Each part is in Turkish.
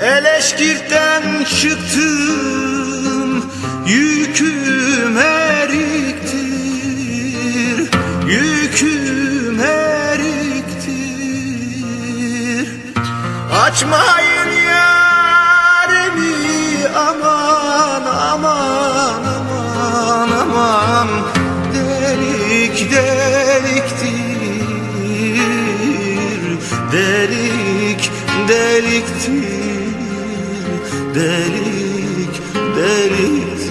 Eleşkirten çıktım Yüküm eriktir Yüküm eriktir. Açmayın yarimi aman aman aman aman Delik deliktir Delik deliktir Delik deliktir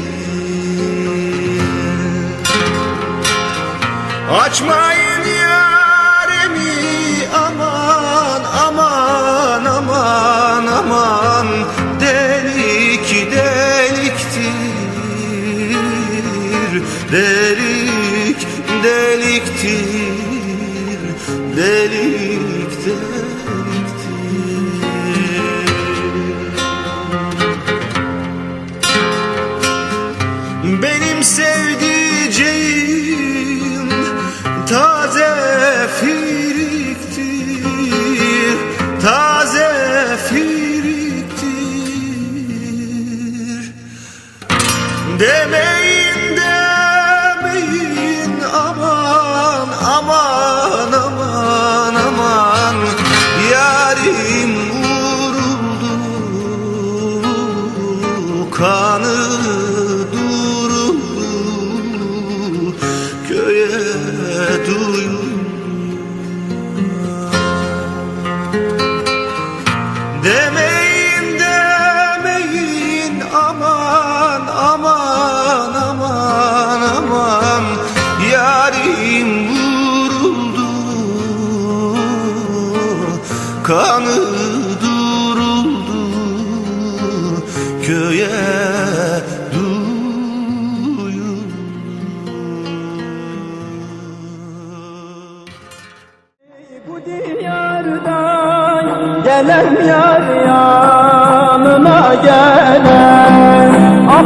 Açmayın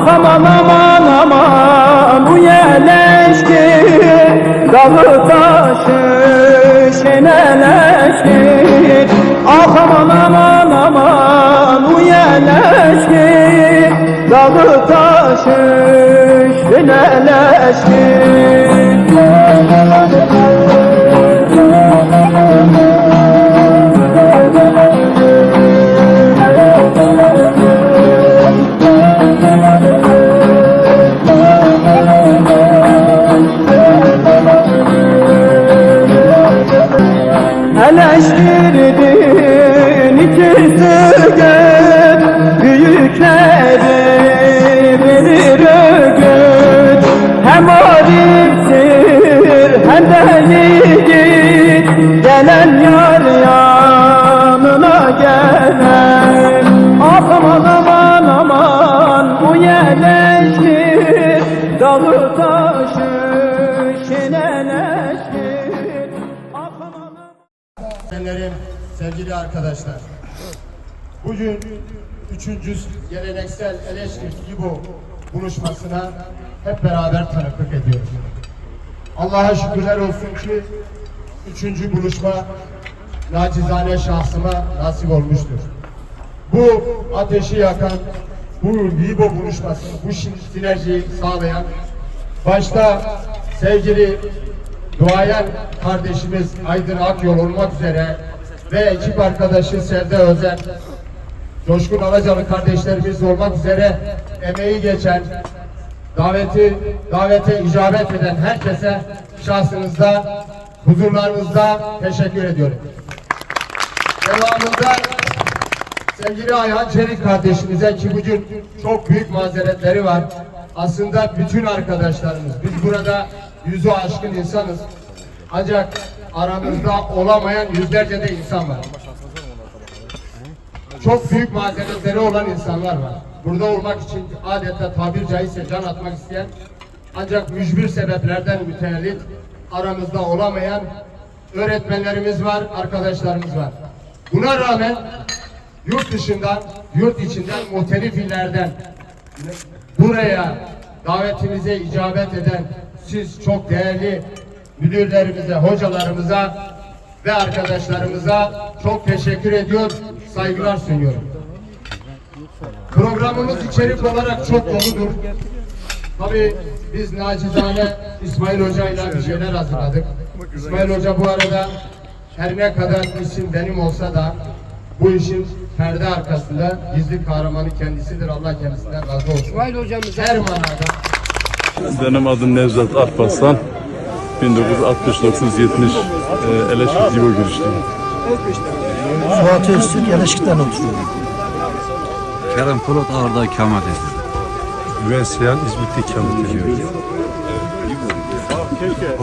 Aman aman aman bu yeleştir Dağı taşı şeneleştir Ah aman aman aman bu yeleştir Dağı taşı şeneleştir Bugün üçüncü geleneksel Eleşkirt İbo buluşmasına hep beraber tanıklık ediyoruz. Allah'a şükürler olsun ki üçüncü buluşma nacizane şahsıma nasip olmuştur. Bu ateşi yakan, bu Libo buluşması, bu sinerjiyi sağlayan başta sevgili duayen kardeşimiz Aydın Akyol olmak üzere ve ekip arkadaşı Sevde Özen, Coşkun Alacalı kardeşlerimiz olmak üzere emeği geçen, daveti davete icabet eden herkese şahsınızda, huzurlarınızda teşekkür ediyorum. Devamında sevgili Ayhan Çelik kardeşimize ki bugün çok büyük mazeretleri var. Aslında bütün arkadaşlarımız, biz burada yüzü aşkın insanız. Ancak aramızda olamayan yüzlerce de insan var. Çok büyük mazeretleri olan insanlar var. Burada olmak için adeta tabir caizse can atmak isteyen ancak mücbir sebeplerden mütevellit aramızda olamayan öğretmenlerimiz var, arkadaşlarımız var. Buna rağmen yurt dışından, yurt içinden, muhtelif illerden buraya davetimize icabet eden siz çok değerli müdürlerimize, hocalarımıza ve arkadaşlarımıza çok teşekkür ediyor, saygılar sunuyorum. Programımız içerik olarak çok doludur. Tabii biz nacizane İsmail Hoca ile bir şeyler hazırladık. İsmail Hoca bu arada her ne kadar isim benim olsa da bu işin perde arkasında gizli kahramanı kendisidir. Allah kendisinden razı olsun. İsmail hocamız her manada Benim adım Nevzat Alparslan. 1969-70 e, Eleşik Civo görüştüm. Fuat Öztürk Yanaşık'tan oturuyorum. Kerem Polat Ağır'da ikamet ediyor. Güven Seyhan İzmit'te ikamet ediyor.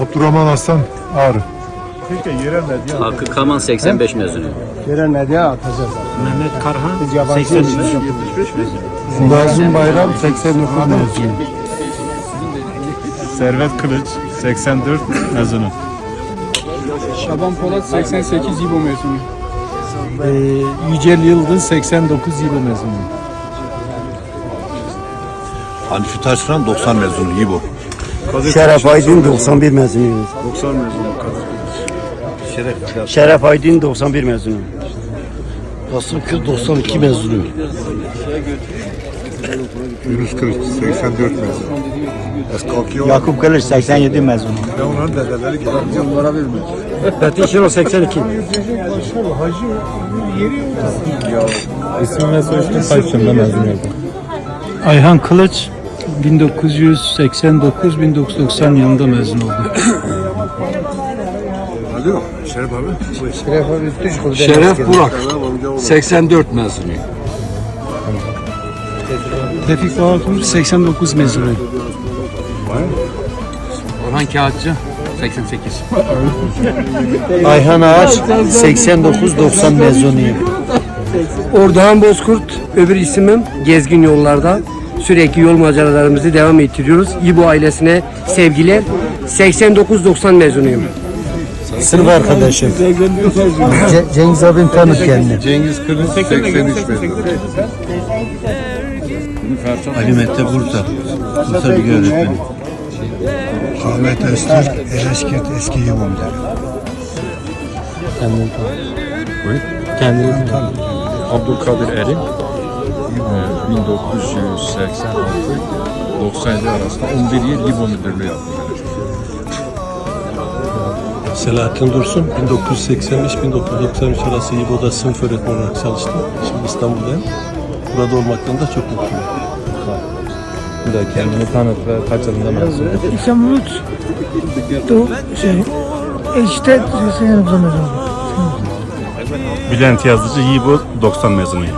Abdurrahman Aslan Ağrı. Hakkı Kaman 85 mezunu. Nazım Bayram 89 mezunu. Servet Kılıç 84 mezunu. Şaban Polat 88 İbo mezunu. Ee, Yücel Yıldız 89 yılı mezunu. Hanifi Taşran 90 mezunu İbo. Şeref Aydın 91 mezunuyum. 90 mezunu Kılıç. Şeref Aydın 91 mezunu. Asım Kız 92 mezunu. Yunus Kılıç 84 mezunu. Eskalkıyor. Yakup Kılıç 87 mezunu. Ben onların dedeleri geldim. Onlara vermiyor. Fethi Şiro 82. İsmim ve soyistim Kayseri'de mezun oldum. Ayhan Kılıç 1989-1990 yılında mezun oldu. Alo Şeref abi. Şeref Burak 84 mezunu. Tevfik Bağatür 89 mezunu. Orhan Kağıtçı 88. Ayhan Ağaç 89-90 mezunuyum. Ordoğan Bozkurt, öbür isimim Gezgin Yollarda. Sürekli yol maceralarımızı devam ettiriyoruz. İbo ailesine sevgiler. 89-90 mezunuyum. Sınıf arkadaşım. Ce- Cengiz abim tanır kendini. Cengiz Kılıç 83 mezunu. Ali Mete Bursa. Bursa Bilgi Öğretmeni. Ahmet Öztürk Eleşkirt eski yıl müdürü. Abdülkadir Erim 1986-97 arasında 11 yıl İbo müdürlüğü yaptı. Selahattin Dursun 1985-1993 arası İBO'da sınıf öğretmeni olarak çalıştım. Şimdi İstanbul'dayım. Burada olmaktan da çok mutluyum. Bir de kendini tanıt ve kaç yılında mezun oldun? İstanbul şey işte Bülent Yazıcı Yibo 90 mezunuyum.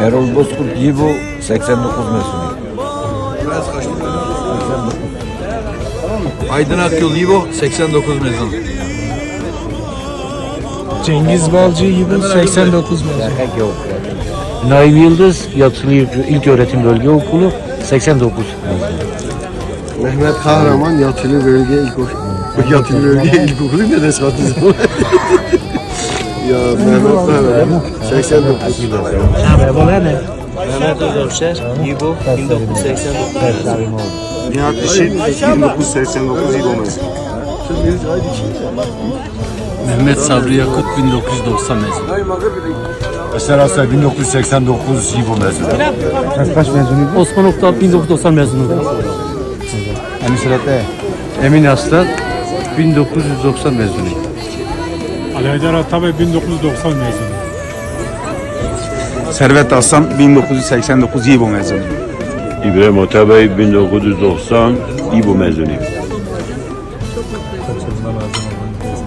Erol Bozkurt İbo 89 mezunu. Aydın Akyol İbo 89 mezunu. Cengiz Balcı Yibo 89 mezunu. Naim Yıldız Yatılı İlk Öğretim Bölge Okulu 89 Mehmet Kahraman Yatılı Bölge İlkokulu. Yatılı Bölge İlkokulu neresi kattınız? ya Mehmet Kahraman 89 yılı. Mehmet Özavşer İbo 1989 Nihat İşin 1989 yıl mezunu. Mehmet Sabri Yakut 1990 mezunu. Eser Aslan 1989 İbo mezunu. Osman Oktar 1990 mezunu. Emin Aslan 1990 mezunu. Ali Haydar Atabey 1990 mezunu. Servet Aslan 1989 İbo mezunu. İbrahim Atabey 1990 İbo mezunuyum.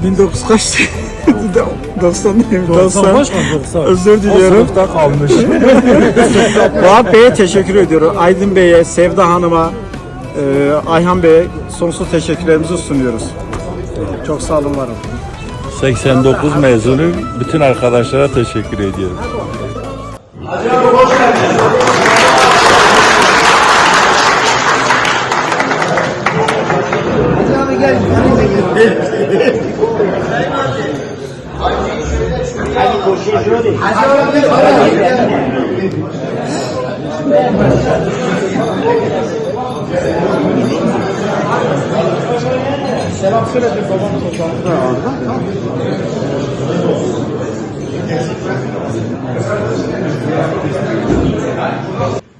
1900 kaç? 90 90. Özür diliyorum. kalmış. Vahap Bey'e teşekkür ediyorum. Aydın Bey'e, Sevda Hanım'a, e, Ayhan Bey'e sonsuz teşekkürlerimizi sunuyoruz. Çok sağ olun varım. 89 mezunu bütün arkadaşlara teşekkür ediyorum. Selam söyledim babamız.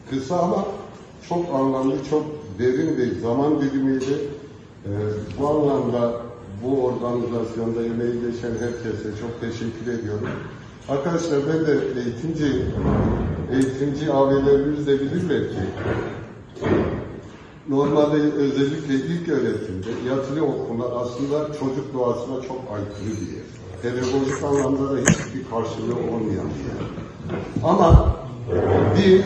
Kısa ama çok anlamlı, çok derin bir zaman dilimiydi. Ee, bu anlamda bu organizasyonda emeği geçen herkese çok teşekkür ediyorum. Arkadaşlar ben de eğitimci, eğitimci abilerimiz de bilirler ki Normalde özellikle ilk öğretimde yatılı okullar aslında çocuk doğasına çok aykırı bir yer. Anlamda da hiçbir karşılığı olmayan bir. Ama biz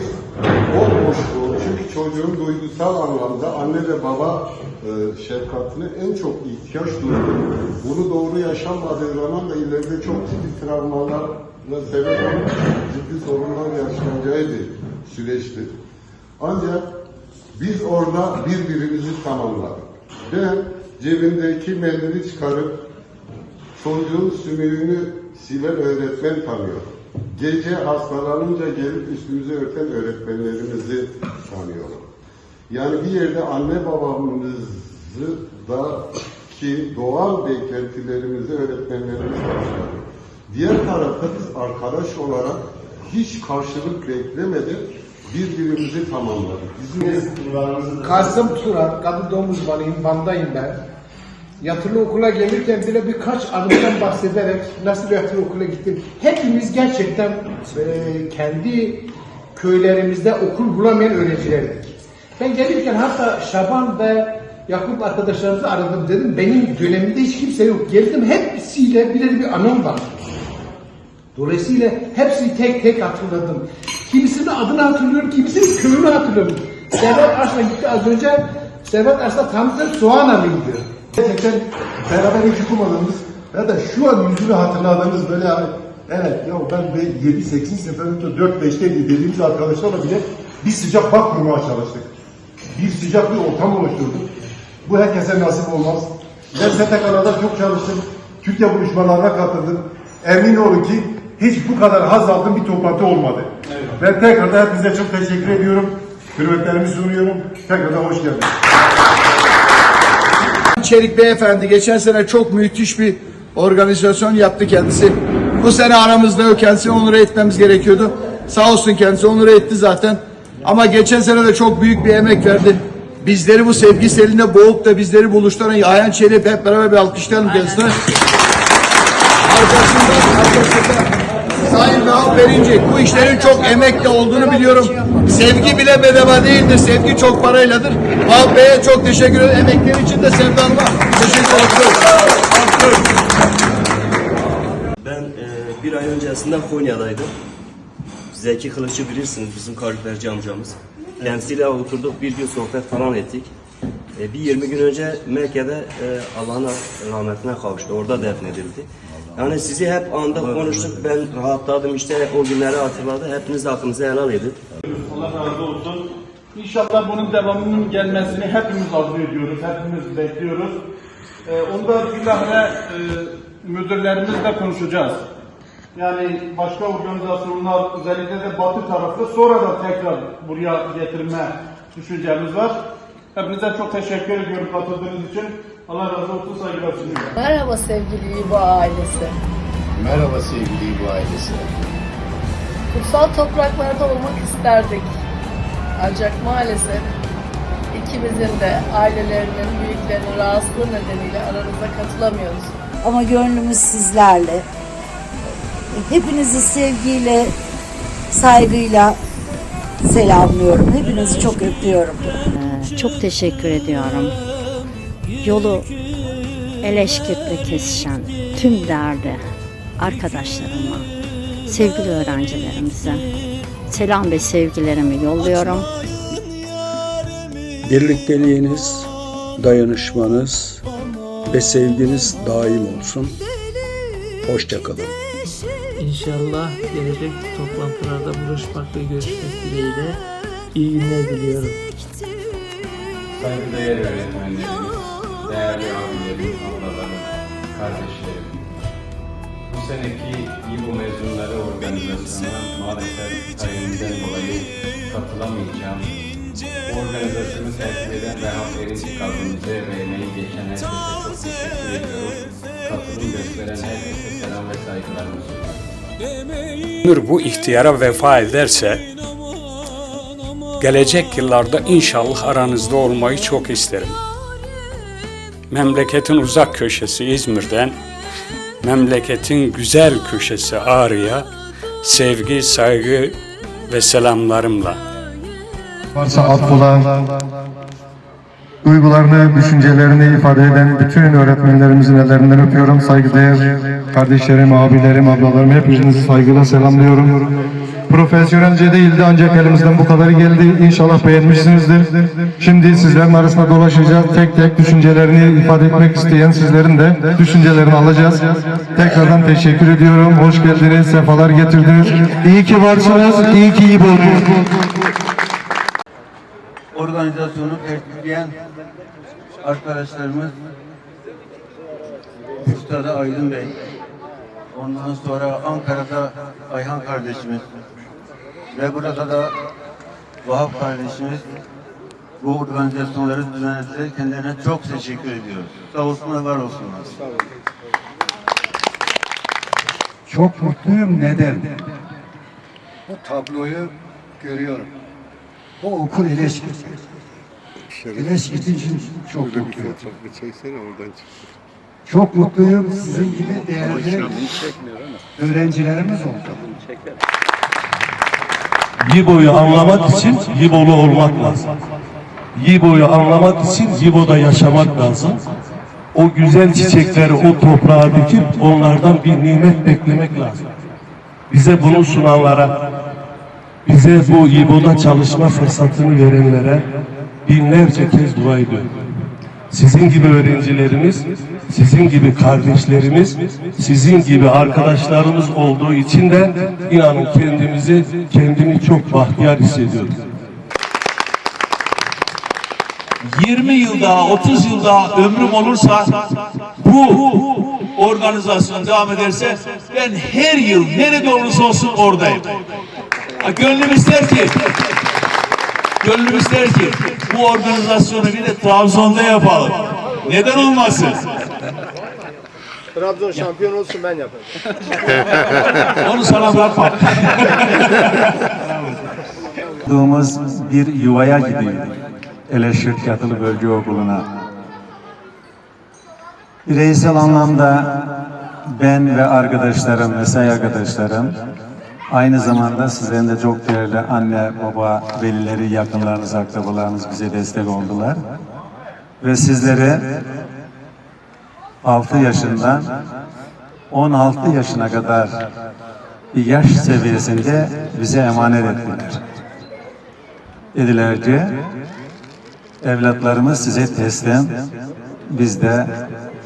o boşluğu, çünkü çocuğun duygusal anlamda anne ve baba e, şefkatine en çok ihtiyaç duyduğu, bunu doğru yaşanmadığı zaman da ileride çok ciddi travmalarla sebep olup ciddi sorunlar yaşanacağı bir. Ancak biz orada birbirimizi tamamladık. Ben cebimdeki mendili çıkarıp çocuğun sümüğünü silen öğretmen tanıyorum. Gece hastalanınca gelip üstümüze örten öğretmenlerimizi tanıyorum. Yani bir yerde anne babamızı da ki doğal beklentilerimizi öğretmenlerimiz karşıladı. Diğer tarafta biz arkadaş olarak hiç karşılık beklemeden birbirimizi tamamladık. Bizim Kasım Turan, kadın doğum uzmanıyım, Van'dayım ben. Yatılı okula gelirken bile birkaç anımdan bahsederek nasıl yatılı okula gittim. Hepimiz gerçekten e, kendi köylerimizde okul bulamayan öğrencilerdik. Ben gelirken hatta Şaban ve Yakup arkadaşlarımızı aradım dedim. Benim dönemimde hiç kimse yok. Geldim hepsiyle birer bir anım var. Dolayısıyla hepsini tek tek hatırladım. Kimisinin adını hatırlıyorum, kimisinin köyünü hatırlıyorum. Servet Arslan gitti az önce. Servet Arslan tanıdığı Soğanalıydı. Gerçekten beraber iki kumanımız ya da şu an yüzünü hatırladığımız böyle evet ya ben 7-8 sınıfında 4-5'te dediğimiz arkadaşlarla bile bir sıcak bak kurmaya çalıştık. Bir sıcak bir ortam oluşturduk. Bu herkese nasip olmaz. Ben STK'larda çok çalıştım. Türkiye buluşmalarına katıldım. Emin olun ki hiç bu kadar haz aldığım bir toplantı olmadı. Ben tekrardan hepinize çok teşekkür ediyorum. Hürmetlerimi sunuyorum. Tekrardan hoş geldiniz. Çelik Beyefendi geçen sene çok müthiş bir organizasyon yaptı kendisi. Bu sene aramızda yok. Kendisini onur etmemiz gerekiyordu. Sağ olsun kendisi onur etti zaten. Ama geçen sene de çok büyük bir emek verdi. Bizleri bu sevgi selinde boğup da bizleri buluşturan Ayhan Çelik hep beraber bir alkışlayalım kendisine. Arkasında, arkasında Sayın Rahat Verinci bu işlerin çok emekle olduğunu biliyorum. Sevgi bile bedava değildir. Sevgi çok parayladır. Vahap Bey'e çok teşekkür ederim. Emekleri için de Sevda Hanım'a teşekkür ederim. Ben e, bir ay öncesinde Konya'daydım. Zeki Kılıç'ı bilirsiniz bizim kaloriferci amcamız. Kendisiyle oturduk bir gün sohbet falan ettik. E, bir 20 gün önce Mekke'de e, Allah'ın rahmetine kavuştu. Orada defnedildi. Yani sizi hep anda konuştuk. Ben rahatladım işte o günleri hatırladı. Hepiniz de aklınıza helal edin. Allah razı olsun. İnşallah bunun devamının gelmesini hepimiz arzu ediyoruz, hepimiz bekliyoruz. Ee, onda bilahare e, müdürlerimizle konuşacağız. Yani başka organizasyonlar özellikle de batı tarafı sonra da tekrar buraya getirme düşüncemiz var. Hepinize çok teşekkür ediyorum katıldığınız için. Allah razı olsun, saygılar sunuyorum. Merhaba sevgili İbo ailesi. Merhaba sevgili bu ailesi. Kutsal topraklarda olmak isterdik. Ancak maalesef ikimizin de ailelerinin, büyüklerinin rahatsızlığı nedeniyle aranıza katılamıyoruz. Ama gönlümüz sizlerle. Hepinizi sevgiyle, saygıyla selamlıyorum. Hepinizi çok öpüyorum. Çok teşekkür ediyorum. Yolu Eleşkirt'le kesişen tüm değerli arkadaşlarıma, sevgili öğrencilerimize selam ve sevgilerimi yolluyorum. Birlikteliğiniz, dayanışmanız ve sevginiz daim olsun. Hoşçakalın. İnşallah gelecek toplantılarda buluşmak ve görüşmek dileğiyle iyi günler diliyorum. Saygıdeğer öğretmenlerimiz, değerli abilerim, ablalarım, kardeşlerim. Bu seneki İBO mezunları organizasyonuna maalesef tayinimden dolayı katılamayacağım. Bu organizasyonu tertip eden Rehat Erinci kadınımıza ve emeği geçen herkese teşekkür ediyorum. Katılım gösteren herkese selam ve saygılarımı sunuyorum. Nur bu ihtiyara vefa ederse Gelecek yıllarda inşallah aranızda olmayı çok isterim. Memleketin uzak köşesi İzmir'den, memleketin güzel köşesi Ağrı'ya sevgi, saygı ve selamlarımla. Varsa affola, duygularını, düşüncelerini ifade eden bütün öğretmenlerimizin ellerinden öpüyorum. Saygıdeğer kardeşlerim, abilerim, ablalarım hepinizi saygıyla selamlıyorum. Profesyonelce değildi ancak elimizden bu kadarı geldi. İnşallah beğenmişsinizdir. Şimdi sizlerin arasında dolaşacağız. Tek tek düşüncelerini ifade etmek isteyen sizlerin de düşüncelerini alacağız. Tekrardan teşekkür ediyorum. Hoş geldiniz, sefalar getirdiniz. İyi ki varsınız, iyi ki iyi buldunuz. organizasyonu tertipleyen arkadaşlarımız Üstadı Aydın Bey, ondan sonra Ankara'da Ayhan kardeşimiz ve burada da Vahap kardeşimiz bu organizasyonları düzenledi. Kendilerine çok teşekkür ediyoruz. Sağ olsunlar, var olsunlar. Çok mutluyum. Neden? Bu tabloyu görüyorum. Bu okul eleşkit. Eleşkit için çok mutluyum. Çok mutluyum. Sizin gibi değerli öğrencilerimiz oldu. Yibo'yu anlamak için Yibolu olmak lazım. Yibo'yu anlamak için Yibo'da yaşamak lazım. O güzel çiçekleri o toprağa dikip onlardan bir nimet beklemek lazım. Bize bunu sunanlara, bize bu İBO'da çalışma fırsatını verenlere binlerce kez dua ediyorum. Sizin gibi öğrencilerimiz, sizin gibi kardeşlerimiz, sizin gibi arkadaşlarımız olduğu için de inanın kendimizi, kendimi çok bahtiyar hissediyorum. 20 yıl daha, 30 yıl daha ömrüm olursa bu organizasyon devam ederse ben her yıl nerede olursa olsun oradayım. Gönlüm ister ki Gönlüm ister ki bu organizasyonu bir de Trabzon'da yapalım. Neden olmasın? Trabzon şampiyon olsun ben yaparım. Onu sana bırakmam. Doğduğumuz bir yuvaya gidiyorduk. Eleşirt Yatılı Bölge Okulu'na. Bireysel anlamda ben ve arkadaşlarım, mesai arkadaşlarım aynı zamanda sizlerin de çok değerli anne, baba, velileri, yakınlarınız, akrabalarınız bize destek oldular. Ve sizleri 6 yaşından 16 yaşına kadar bir yaş seviyesinde bize emanet ettiler. Dediler ki evlatlarımız size teslim, biz de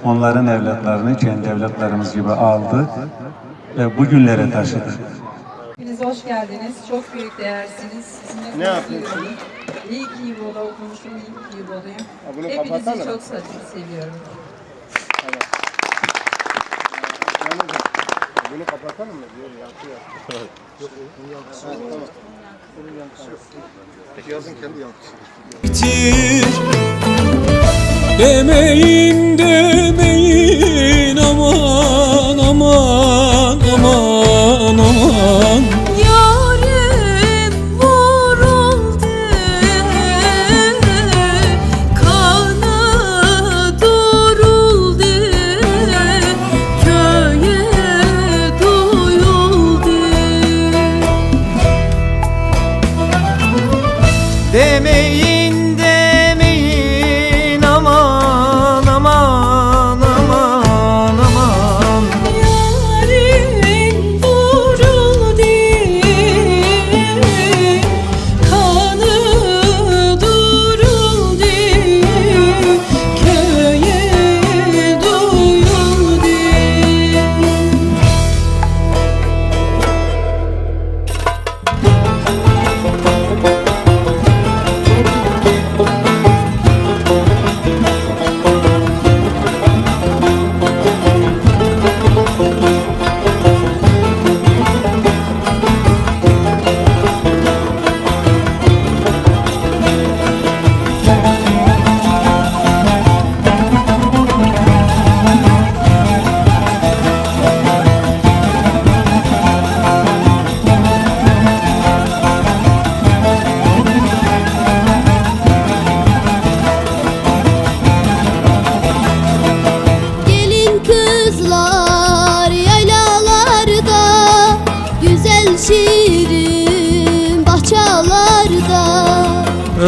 onların evlatlarını kendi evlatlarımız gibi aldık ve bugünlere taşıdık. Hoş geldiniz. Çok büyük değersiniz. Sizinle ne yapıyorsunuz? İyi ki İbo'da okumuşum, iyi ki İbo'dayım. Hepinizi çok seviyorum. Bunu kapatalım mı diyor yankı Yazın kendi yankısı. Demeyin demeyin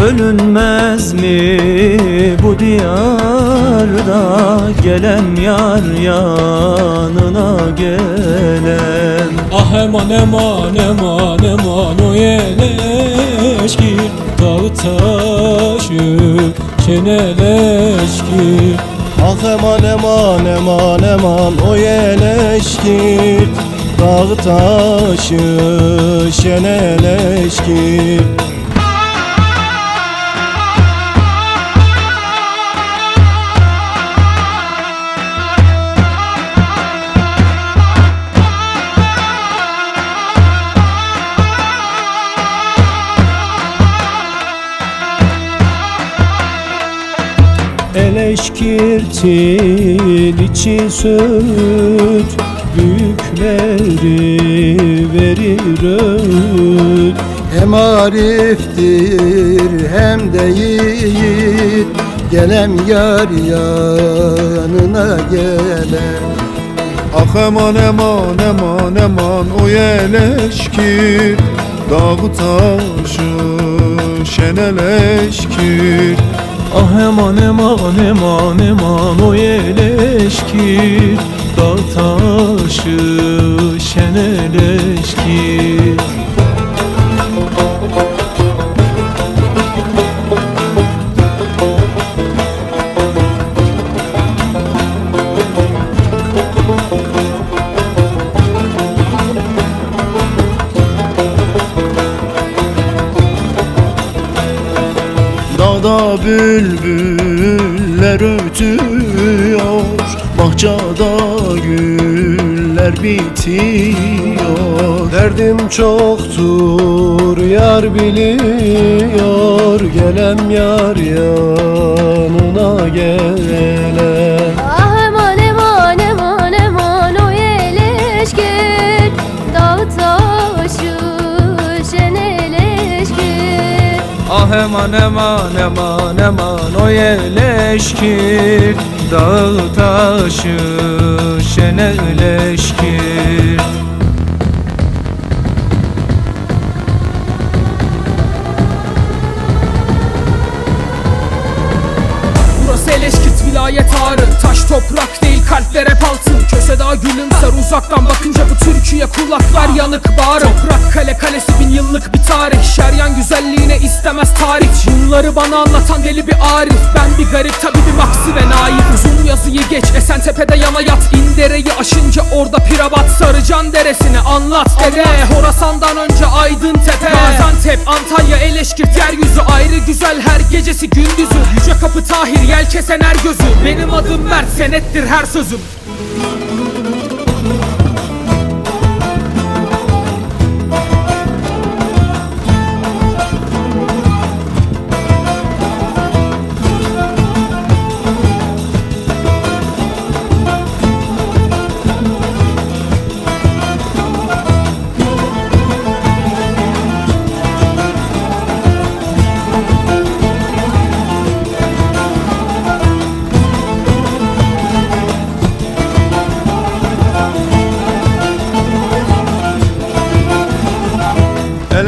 Ölünmez mi bu diyarda Gelen yar yanına gelen? Ah eman eman eman eman o yeleşki Dağ taşı çeneleşki Ah eman eman eman eman o yeleşkir Dağ taşı şeneleşkir Eleşkirtin içi süt Büyükleri verir öğüt. Hem ariftir hem de yiğit. Gelem yar yanına gelen. Ah eman eman eman eman o yeleşkir Dağ taşı şeneleşkir Ah eman eman eman eman o yeleşkir Dağ taşı şeneleşkir Derdim çoktur yar biliyor. Gelem yar yanına gelen. Ah eman eman eman eman o yeleşkir Dağ taşı şeneleşkir Ah eman eman eman eman o yeleşkir Dağ taşı şeneleşkir Burası toprak değil kalpler hep altın Köse daha gülümser uzaktan bakınca bu Türkiye kulaklar yanık. Bağrı Toprak kale kalesi bin yıllık bir tarih. Şeryan güzelliğine istemez tarih. Bunları bana anlatan deli bir arif. Ben bir garip tabi bir maksi ve naif. Uzun yazıyı geç Esentepe'de yana yat. İndereyi aşınca orada pirabat Sarıcan deresini anlat. Dede Horasan'dan önce Aydın Tepe. Gaziantep, Antalya, Eleşkirt Yeryüzü ayrı güzel her gecesi gündüzü. Yüce Kapı Tahir yel kesen her gözü. Benim adım Mert senettir her sözüm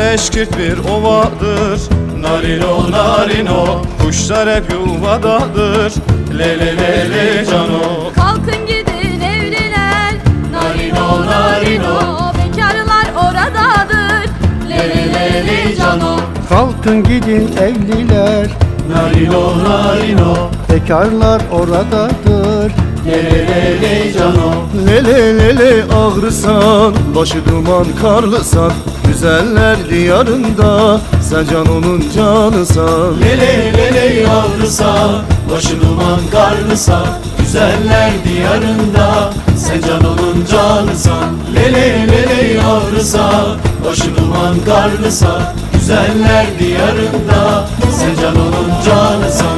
Eleşkirt bir ovadır. Narino narino Kuşlar hep yuvadadır. Le le le le cano. Kalkın gidin evliler. Narino narino Bekarlar oradadır. Leli leli cano. Kalkın gidin evliler. Narino narino. Bekarlar oradadır. Lele cano. Lele lele ağrısan Başı duman karlısan Güzeller diyarında Sen canonun canısan Lele lele ağrısan Başı duman karlısan Güzeller diyarında Sen canonun canısan Lele lele ağrısan Başı duman karlısan Güzeller diyarında Sen canonun canısan